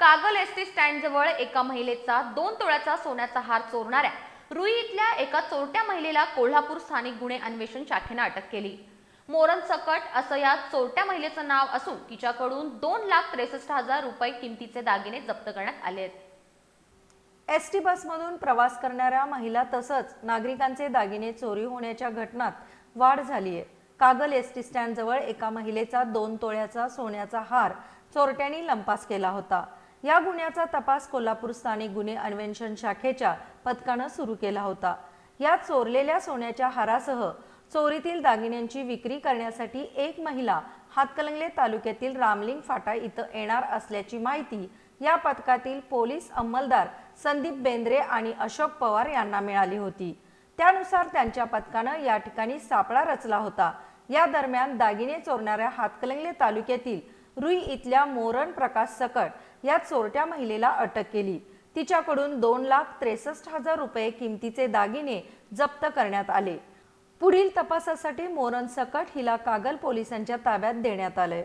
Kagal S T stand जवळ एका महिलेचा दोन तोळ्याचा सोन्याचा हार चोरणाऱ्या रुई इथल्या एका चोरट्या महिलेला कोल्हापूर स्थानिक गुन्हे अन्वेषण शाखेनं अटक केली. मोरन सकट असं या चोरट्या महिलेचं नाव असून तिच्याकडून दोन लाख त्रेसष्ट हजार रुपये किमतीचे दागिने जप्त करण्यात आले आहेत. एस टी बसमधून प्रवास करणाऱ्या महिला तसंच नागरिकांचे दागिने चोरी होण्याच्या घटनात वाढ झाली आहे. कागल एस टी स्टँड जवळ एका महिलेचा दोन तोळ्याचा सोन्याचा हार चोरट्यांनी लंपास केला होता. या गुन्ह्याचा तपास कोल्हापूर स्थानिक गुन्हे अन्वेषण शाखेच्या पथकानं सुरू केला होता. या चोरलेल्या सोन्याच्या हारासह चोरीतील दागिन्यांची विक्री करण्यासाठी एक महिला हातकलंगले तालुक्यातील रामलिंग फाटा इथं येणार असल्याची माहिती या पथकातील पोलीस अंमलदार संदीप बेंद्रे आणि अशोक पवार यांना मिळाली होती. त्यानुसार त्यांच्या पथकानं या ठिकाणी सापळा रचला होता. या दरम्यान दागिने चोरणाऱ्या हातकलंगले तालुक्यातील रुई इथल्या मोरण प्रकाश सकट या चोरट्या महिलेला अटक केली. तिच्याकडून दोन लाख त्रेसष्ट हजार रुपये किमतीचे दागिने जप्त करण्यात आले. पुढील तपासासाठी मोरन सकट हिला कागल पोलिसांच्या ताब्यात देण्यात आलंय.